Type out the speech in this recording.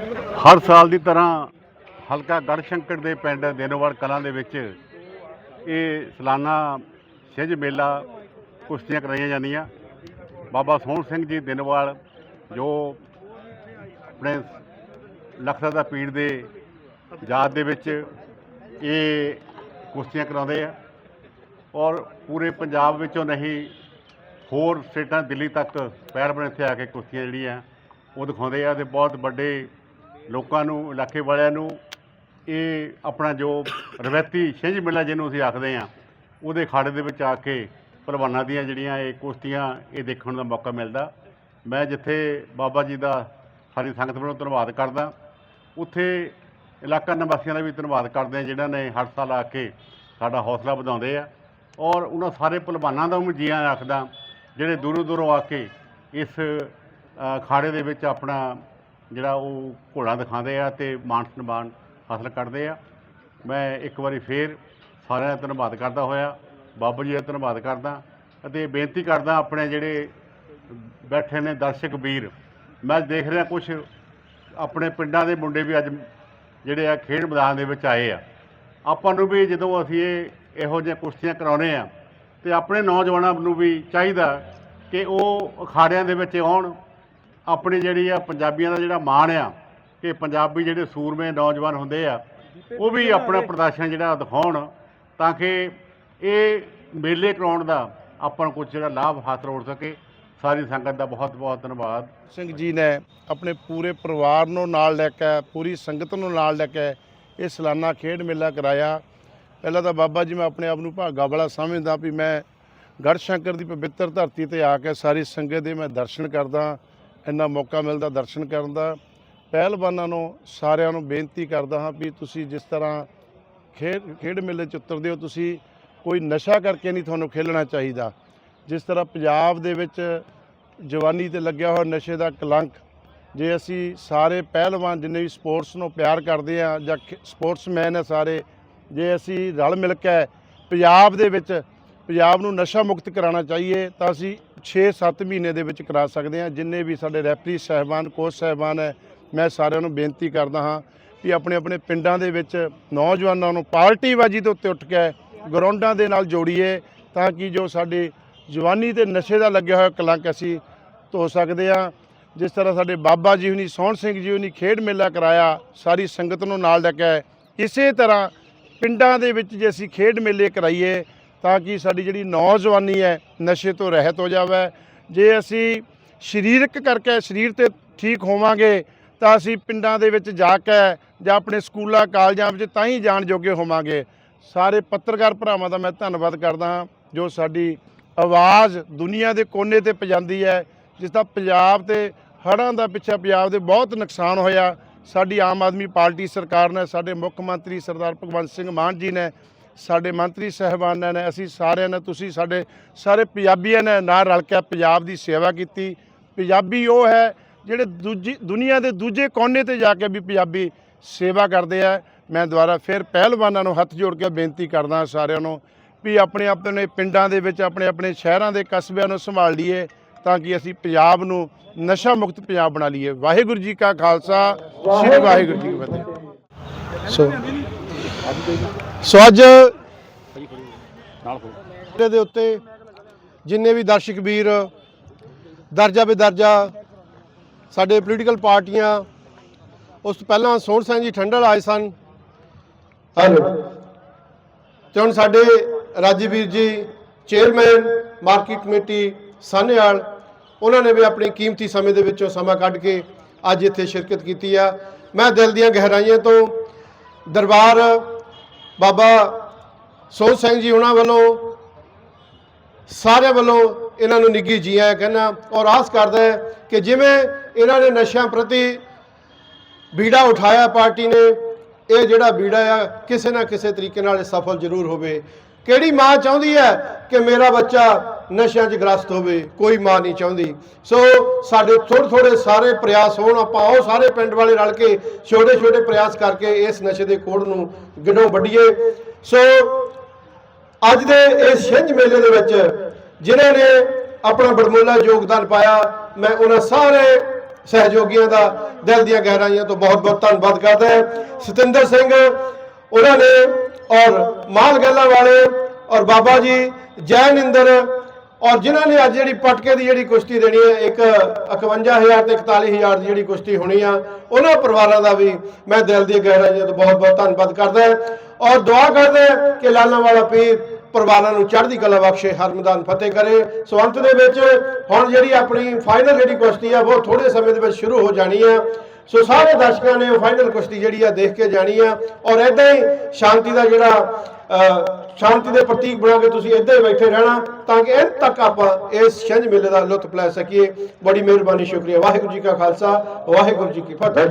ਹਰ ਸਾਲ ਦੀ ਤਰ੍ਹਾਂ ਹਲਕਾ ਗੜਸ਼ੰਕਰ ਦੇ ਪਿੰਡ ਦੇਨੋਵਾਲ ਕਲਾਂ ਦੇ ਵਿੱਚ ਇਹ ਸਾਲਾਨਾ ਛਿੰਝ ਮੇਲਾ ਕੁਸ਼ਤੀਆਂ ਕਰਾਈਆਂ ਜਾਂਦੀਆਂ। ਬਾਬਾ ਸੋਹਣ ਸਿੰਘ ਜੀ ਦੇਨੋਵਾਲ, ਜੋ ਆਪਣੇ ਲਖਤਾ ਦਾ ਪੀੜ ਦੇ ਯਾਦ ਦੇ ਵਿੱਚ ਇਹ ਕੁਸ਼ਤੀਆਂ ਕਰਾਉਂਦੇ ਆ ਔਰ ਪੂਰੇ ਪੰਜਾਬ ਵਿੱਚੋਂ ਨਹੀਂ, ਹੋਰ ਸਟੇਟਾਂ ਦਿੱਲੀ ਤੱਕ ਪੈਰ ਬਣ ਇੱਥੇ ਆ ਕੇ ਕੁਸ਼ਤੀਆਂ ਜਿਹੜੀਆਂ ਉਹ ਦਿਖਾਉਂਦੇ ਆ ਤੇ ਬਹੁਤ ਵੱਡੇ ਲੋਕਾਂ ਨੂੰ ਇਲਾਕੇ ਵਾਲਿਆਂ ਨੂੰ ਇਹ ਆਪਣਾ ਜੋ ਰਵਾਇਤੀ ਛਿੰਝ ਮੇਲਾ ਜਿਹਨੂੰ ਅਸੀਂ ਆਖਦੇ ਆ ਉਹਦੇ ਖਾੜੇ ਦੇ ਵਿੱਚ ਆ ਕੇ ਪਹਿਲਵਾਨਾਂ ਦੀਆਂ ਜਿਹੜੀਆਂ ਇਹ ਕੁਸ਼ਤੀਆਂ ਇਹ ਦੇਖਣ ਦਾ ਮੌਕਾ ਮਿਲਦਾ। ਮੈਂ ਜਿੱਥੇ ਬਾਬਾ ਜੀ ਦਾ ਸਾਰੀ ਸੰਗਤ ਵੱਲੋਂ ਧੰਨਵਾਦ ਕਰਦਾ ਉੱਥੇ ਇਲਾਕਾ ਨਿਵਾਸੀਆਂ ਦਾ ਵੀ ਧੰਨਵਾਦ ਕਰਦੇ ਆ ਜਿਨ੍ਹਾਂ ਨੇ ਹਰ ਸਾਲ ਆ ਕੇ ਸਾਡਾ ਹੌਸਲਾ ਵਧਾਉਂਦੇ ਆ। ਔਰ ਉਹਨਾਂ ਸਾਰੇ ਪਹਿਲਵਾਨਾਂ ਦਾ ਵੀ ਜੀਆਂ ਰੱਖਦਾ ਜਿਹੜੇ ਦੂਰੋਂ ਦੂਰੋਂ ਆ ਕੇ ਇਸ ਅ, ਅਖਾੜੇ ਦੇ ਵਿੱਚ ਆਪਣਾ ਜਿਹੜਾ ਉਹ ਘੋੜਾ ਦਿਖਾਉਂਦੇ ਆ ਤੇ ਮਾਨ ਸਨਮਾਨ ਹਾਸਲ ਕਰਦੇ ਆ। ਮੈਂ ਇੱਕ ਵਾਰੀ ਫੇਰ ਸਾਰਿਆਂ ਦਾ ਧੰਨਵਾਦ ਕਰਦਾ ਹੋਇਆ, ਬਾਬਾ ਜੀ ਦਾ ਧੰਨਵਾਦ ਕਰਦਾ ਅਤੇ ਬੇਨਤੀ ਕਰਦਾ ਆਪਣੇ ਜਿਹੜੇ ਬੈਠੇ ਨੇ ਦਰਸ਼ਕ ਵੀਰ, ਮੈਂ ਦੇਖ ਰਿਹਾ ਕੁਝ ਆਪਣੇ ਪਿੰਡਾਂ ਦੇ ਮੁੰਡੇ ਵੀ ਅੱਜ ਜਿਹੜੇ ਆ ਖੇਡ ਮੈਦਾਨ ਦੇ ਵਿੱਚ ਆਏ ਆ। ਆਪਾਂ ਨੂੰ ਵੀ ਜਦੋਂ ਅਸੀਂ ਇਹ ਇਹੋ ਜਿਹੀਆਂ ਕੁਸ਼ਤੀਆਂ ਕਰਾਉਨੇ ਆ ਤੇ ਆਪਣੇ ਨੌਜਵਾਨਾਂ ਨੂੰ ਵੀ ਚਾਹੀਦਾ ਕਿ ਉਹ ਅਖਾੜਿਆਂ ਦੇ ਵਿੱਚ ਆਉਣ ਆਪਣੀ ਜਿਹੜੀ ਆ ਪੰਜਾਬੀਆਂ ਦਾ ਜਿਹੜਾ ਮਾਣ ਆ, ਕਿ ਪੰਜਾਬੀ ਜਿਹੜੇ ਸੂਰਮੇ ਨੌਜਵਾਨ ਹੁੰਦੇ ਆ, ਉਹ ਵੀ ਆਪਣਾ ਪ੍ਰਦਰਸ਼ਨ ਜਿਹੜਾ ਦਿਖਾਉਣ, ਤਾਂ ਕਿ ਇਹ ਮੇਲੇ ਕਰਾਉਣ ਦਾ ਆਪਾਂ ਨੂੰ ਕੁਝ ਜਿਹੜਾ ਲਾਭ ਹਾਸਲ ਹੋ ਸਕੇ। ਸਾਰੀ ਸੰਗਤ ਦਾ ਬਹੁਤ ਬਹੁਤ ਧੰਨਵਾਦ। ਸਿੰਘ ਜੀ ਨੇ ਆਪਣੇ ਪੂਰੇ ਪਰਿਵਾਰ ਨੂੰ ਨਾਲ ਲੈ ਕੇ, ਪੂਰੀ ਸੰਗਤ ਨੂੰ ਨਾਲ ਲੈ ਕੇ ਇਹ ਸਾਲਾਨਾ ਖੇਡ ਮੇਲਾ ਕਰਾਇਆ। ਪਹਿਲਾਂ ਤਾਂ ਬਾਬਾ ਜੀ, ਮੈਂ ਆਪਣੇ ਆਪ ਨੂੰ ਭਾਗਾ ਵਾਲਾ ਸਮਝਦਾ ਵੀ ਮੈਂ ਗੜ ਸ਼ੰਕਰ ਦੀ ਪਵਿੱਤਰ ਧਰਤੀ ਤੇ ਆ ਕੇ ਸਾਰੀ ਸੰਗਤ ਦੇ ਮੈਂ ਦਰਸ਼ਨ ਕਰਦਾ। ਇੰਨਾ ਮੌਕਾ ਮਿਲਦਾ ਦਰਸ਼ਨ ਕਰਨ ਦਾ। ਪਹਿਲਵਾਨਾਂ ਨੂੰ, ਸਾਰਿਆਂ ਨੂੰ ਬੇਨਤੀ ਕਰਦਾ ਹਾਂ ਵੀ ਤੁਸੀਂ ਜਿਸ ਤਰ੍ਹਾਂ ਖੇਡ ਖੇਡ ਮੇਲੇ 'ਚ ਉਤਰਦੇ ਹੋ, ਤੁਸੀਂ ਕੋਈ ਨਸ਼ਾ ਕਰਕੇ ਨਹੀਂ ਤੁਹਾਨੂੰ ਖੇਲਣਾ ਚਾਹੀਦਾ। ਜਿਸ ਤਰ੍ਹਾਂ ਪੰਜਾਬ ਦੇ ਵਿੱਚ ਜਵਾਨੀ ਤੇ ਲੱਗਿਆ ਹੋਇਆ ਨਸ਼ੇ ਦਾ ਕਲੰਕ, ਜੇ ਅਸੀਂ ਸਾਰੇ ਪਹਿਲਵਾਨ ਜਿੰਨੇ ਵੀ ਸਪੋਰਟਸ ਨੂੰ ਪਿਆਰ ਕਰਦੇ ਆ ਜਾਂ ਸਪੋਰਟਸਮੈਨ ਆ ਸਾਰੇ, ਜੇ ਅਸੀਂ ਰਲ ਮਿਲ ਕੇ ਪੰਜਾਬ ਦੇ ਵਿੱਚ ਪੰਜਾਬ ਨੂੰ ਨਸ਼ਾ ਮੁਕਤ ਕਰਾਉਣਾ ਚਾਹੀਏ ਤਾਂ ਅਸੀਂ 6-7 ਮਹੀਨੇ ਦੇ ਵਿੱਚ ਕਰਾ ਸਕਦੇ ਹਾਂ। ਜਿੰਨੇ ਵੀ ਸਾਡੇ ਰੈਫਰੀ ਸਹਿਬਾਨ, ਕੋਚ ਸਹਿਬਾਨ ਹੈ, ਮੈਂ ਸਾਰਿਆਂ ਨੂੰ ਬੇਨਤੀ ਕਰਦਾ ਹਾਂ ਵੀ ਆਪਣੇ ਆਪਣੇ ਪਿੰਡਾਂ ਦੇ ਵਿੱਚ ਨੌਜਵਾਨਾਂ ਨੂੰ ਪਾਰਟੀਬਾਜ਼ੀ ਦੇ ਉੱਤੇ ਉੱਠ ਕੇ ਗਰਾਊਂਡਾਂ ਦੇ ਨਾਲ ਜੋੜੀਏ ਤਾਂ ਕਿ ਜੋ ਸਾਡੇ ਜਵਾਨੀ ਤੇ ਨਸ਼ੇ ਦਾ ਲੱਗਿਆ ਹੋਇਆ ਕਲੰਕ ਅਸੀਂ ਧੋ ਸਕਦੇ ਹਾਂ। ਜਿਸ ਤਰ੍ਹਾਂ ਸਾਡੇ ਬਾਬਾ ਜੀ ਹੁਣੀ, ਸੋਹਣ ਸਿੰਘ ਜੀ ਹੁਣੀ ਖੇਡ ਮੇਲਾ ਕਰਾਇਆ, ਸਾਰੀ ਸੰਗਤ ਨੂੰ ਨਾਲ ਲੈ ਕੇ ਇਸੇ ਤਰ੍ਹਾਂ ਪਿੰਡਾਂ ਦੇ ਵਿੱਚ ਜੇ ਅਸੀਂ ਖੇਡ ਮੇਲੇ ਕਰਾਈਏ ਤਾਂ ਕਿ ਸਾਡੀ ਜਿਹੜੀ ਨੌਜਵਾਨੀ ਹੈ, ਨਸ਼ੇ ਤੋਂ ਰਹਿਤ ਹੋ ਜਾਵੇ। ਜੇ ਅਸੀਂ ਸਰੀਰਕ ਕਰਕੇ ਸਰੀਰ ਤੇ ਠੀਕ ਹੋਵਾਂਗੇ, ਤਾਂ ਅਸੀਂ ਪਿੰਡਾਂ ਦੇ ਵਿੱਚ ਜਾ ਕੇ ਜਾਂ ਆਪਣੇ ਸਕੂਲਾਂ, ਕਾਲਜਾਂ ਵਿੱਚ ਤਾਂ ਹੀ ਜਾਣ ਜੋਗੇ ਹੋਵਾਂਗੇ। ਸਾਰੇ ਪੱਤਰਕਾਰ ਭਰਾਵਾਂ ਦਾ ਮੈਂ ਧੰਨਵਾਦ ਕਰਦਾ ਹਾਂ, ਜੋ ਸਾਡੀ ਆਵਾਜ਼ ਦੁਨੀਆ ਦੇ ਕੋਨੇ ਤੇ ਪਜਾਂਦੀ ਹੈ, ਜਿਸ ਦਾ ਪੰਜਾਬ ਤੇ ਹੜ੍ਹਾਂ ਦਾ ਪਿੱਛੇ ਪੰਜਾਬ ਦੇ ਬਹੁਤ ਨੁਕਸਾਨ ਹੋਇਆ। ਸਾਡੀ ਆਮ ਆਦਮੀ ਪਾਰਟੀ ਸਰਕਾਰ ਨੇ, ਸਾਡੇ ਮੁੱਖ ਮੰਤਰੀ ਸਰਦਾਰ ਭਗਵੰਤ ਸਿੰਘ ਮਾਨ ਜੀ ਨੇ ਸਾਡੇ ਮੰਤਰੀ ਸਹਿਬਾਨਾਂ ਨੇ, ਅਸੀਂ ਸਾਰਿਆਂ ਨੇ, ਤੁਸੀਂ ਸਾਡੇ ਸਾਰੇ ਪੰਜਾਬੀਆਂ ਨੇ ਨਾਲ ਰਲ ਕੇ ਪੰਜਾਬ ਦੀ ਸੇਵਾ ਕੀਤੀ। ਪੰਜਾਬੀ ਉਹ ਹੈ ਜਿਹੜੇ ਦੂਜੀ, ਦੁਨੀਆ ਦੇ ਦੂਜੇ ਕੋਨੇ ਤੇ ਜਾ ਕੇ ਵੀ ਪੰਜਾਬੀ ਸੇਵਾ ਕਰਦੇ ਆ। ਮੈਂ ਦੁਬਾਰਾ ਫਿਰ ਪਹਿਲਵਾਨਾਂ ਨੂੰ ਹੱਥ ਜੋੜ ਕੇ ਬੇਨਤੀ ਕਰਦਾ ਸਾਰਿਆਂ ਨੂੰ ਵੀ ਆਪਣੇ ਆਪਣੇ ਪਿੰਡਾਂ ਦੇ ਵਿੱਚ, ਆਪਣੇ ਆਪਣੇ ਸ਼ਹਿਰਾਂ ਦੇ ਕਸਬਿਆਂ ਨੂੰ ਸੰਭਾਲ ਲਈਏ ਤਾਂ ਕਿ ਅਸੀਂ ਪੰਜਾਬ ਨੂੰ ਨਸ਼ਾ ਮੁਕਤ ਪੰਜਾਬ ਬਣਾ ਲਈਏ। ਵਾਹਿਗੁਰੂ ਜੀ ਕਾ ਖਾਲਸਾ, ਸ੍ਰੀ ਵਾਹਿਗੁਰੂ ਜੀ ਕੀ ਫਤਿਹ। ਸੋ ਸੋ ਅੱਜ ਦੇ ਉੱਤੇ ਜਿੰਨੇ ਵੀ ਦਰਸ਼ਕ ਵੀਰ ਦਰਜਾ ਬੇਦਰਜਾ ਸਾਡੇ ਪੋਲੀਟੀਕਲ ਪਾਰਟੀਆਂ ਉਸ ਤੋਂ ਪਹਿਲਾਂ ਸੋਹਣ ਸਿੰਘ ਜੀ ਠੰਡਲ ਆਏ ਸਨ। ਤੇ ਹੁਣ ਸਾਡੇ ਰਾਜੀਵੀਰ ਜੀ ਚੇਅਰਮੈਨ ਮਾਰਕੀਟ ਕਮੇਟੀ ਸਾਨੇਵਾਲ ਉਹਨਾਂ ਨੇ ਵੀ ਆਪਣੇ ਕੀਮਤੀ ਸਮੇਂ ਦੇ ਵਿੱਚੋਂ ਸਮਾਂ ਕੱਢ ਕੇ ਅੱਜ ਇੱਥੇ ਸ਼ਿਰਕਤ ਕੀਤੀ ਆ। ਮੈਂ ਦਿਲ ਦੀਆਂ ਗਹਿਰਾਈਆਂ ਤੋਂ ਦਰਬਾਰ ਬਾਬਾ ਸੋਹ ਸਿੰਘ ਜੀ ਉਹਨਾਂ ਵੱਲੋਂ, ਸਾਰਿਆਂ ਵੱਲੋਂ ਇਹਨਾਂ ਨੂੰ ਨਿੱਗੀ ਜੀ ਆਇਆਂ ਕਹਿੰਦਾ ਔਰ ਆਸ ਕਰਦਾ ਹੈ ਕਿ ਜਿਵੇਂ ਇਹਨਾਂ ਨੇ ਨਸ਼ਿਆਂ ਪ੍ਰਤੀ ਬੀੜਾ ਉਠਾਇਆ ਪਾਰਟੀ ਨੇ, ਇਹ ਜਿਹੜਾ ਬੀੜਾ ਆ, ਕਿਸੇ ਨਾ ਕਿਸੇ ਤਰੀਕੇ ਨਾਲ ਇਹ ਸਫਲ ਜ਼ਰੂਰ ਹੋਵੇ। ਕਿਹੜੀ ਮਾਂ ਚਾਹੁੰਦੀ ਹੈ ਕਿ ਮੇਰਾ ਬੱਚਾ ਨਸ਼ਿਆਂ 'ਚ ਗ੍ਰਸਤ ਹੋਵੇ? ਕੋਈ ਮਾਂ ਨਹੀਂ ਚਾਹੁੰਦੀ। ਸੋ ਸਾਡੇ ਥੋੜੇ ਥੋੜੇ ਸਾਰੇ ਪ੍ਰਯਾਸ ਹੋਣ, ਆਪਾਂ ਉਹ ਸਾਰੇ ਪਿੰਡ ਵਾਲੇ ਰਲ ਕੇ ਛੋਟੇ ਛੋਟੇ ਪ੍ਰਯਾਸ ਕਰਕੇ ਇਸ ਨਸ਼ੇ ਦੇ ਕੋੜ ਨੂੰ ਗਿਣੋਂ ਵੱਢੀਏ। ਸੋ ਅੱਜ ਦੇ ਇਸ ਛਿੰਝ ਮੇਲੇ ਦੇ ਵਿੱਚ ਜਿਨ੍ਹਾਂ ਨੇ ਆਪਣਾ ਬੜਮੁੱਲਾ ਯੋਗਦਾਨ ਪਾਇਆ, ਮੈਂ ਉਹਨਾਂ ਸਾਰੇ ਸਹਿਯੋਗੀਆਂ ਦਾ ਦਿਲ ਦੀਆਂ ਗਹਿਰਾਈਆਂ ਤੋਂ ਬਹੁਤ ਬਹੁਤ ਧੰਨਵਾਦ ਕਰਦਾ ਸਤਿੰਦਰ ਸਿੰਘ, ਉਹਨਾਂ ਨੇ ਔਰ ਮਾਲ ਗੱਲਾਂ ਵਾਲੇ ਔਰ ਬਾਬਾ ਜੀ ਜੈਨ ਇੰਦਰ ਔਰ ਜਿਨ੍ਹਾਂ ਨੇ ਅੱਜ ਜਿਹੜੀ ਪਟਕੇ ਦੀ ਜਿਹੜੀ ਕੁਸ਼ਤੀ ਦੇਣੀ ਹੈ, ਇੱਕ 51000 ਤੇ 41000 ਦੀ ਜਿਹੜੀ ਕੁਸ਼ਤੀ ਹੋਣੀ ਆ, ਉਹਨਾਂ ਪਰਿਵਾਰਾਂ ਦਾ ਵੀ ਮੈਂ ਦਿਲ ਦੀ ਗਹਿਰਾਈਆਂ ਤੋਂ ਬਹੁਤ ਬਹੁਤ ਧੰਨਵਾਦ ਕਰਦਾ ਔਰ ਦੁਆ ਕਰਦਾ ਕਿ ਲਾਲਾਂ ਵਾਲਾ ਪੀਰ ਪਰਿਵਾਰਾਂ ਨੂੰ ਚੜ੍ਹਦੀ ਕਲਾ ਬਖਸ਼ੇ, ਹਰ ਮੈਦਾਨ ਫਤਿਹ ਕਰੇ। ਸਵੰਤ ਦੇ ਵਿੱਚ ਹੁਣ ਜਿਹੜੀ ਆਪਣੀ ਫਾਈਨਲ ਜਿਹੜੀ ਕੁਸ਼ਤੀ ਆ, ਉਹ ਥੋੜੇ ਸਮੇਂ ਦੇ ਵਿੱਚ ਸ਼ੁਰੂ ਹੋ ਜਾਣੀ ਆ। ਸੋ ਸਾਰੇ ਦਰਸ਼ਕਾਂ ਨੇ ਫਾਈਨਲ ਕੁਸ਼ਤੀ ਜਿਹੜੀ ਆ ਦੇਖ ਕੇ ਜਾਣੀ ਆ। ਔਰ ਇਦਾਂ ਹੀ ਸ਼ਾਂਤੀ ਦਾ ਜਿਹੜਾ ਅ, ਸ਼ਾਂਤੀ ਦੇ ਪ੍ਰਤੀਕ ਬਣਾ ਕੇ ਤੁਸੀਂ ਇੱਦਾਂ ਹੀ ਬੈਠੇ ਰਹਿਣਾ ਤਾਂ ਕਿ ਅੰਤ ਤੱਕ ਆਪਾਂ ਇਸ ਛਿੰਝ ਮੇਲੇ ਦਾ ਲੁਤਫ ਲੈ ਸਕੀਏ। ਬੜੀ ਮਿਹਰਬਾਨੀ ਸ਼ੁਕਰੀਆ। ਵਾਹਿਗੁਰੂ ਜੀ ਕਾ ਖਾਲਸਾ ਵਾਹਿਗੁਰੂ ਜੀ ਕੀ ਫਤਿਹ।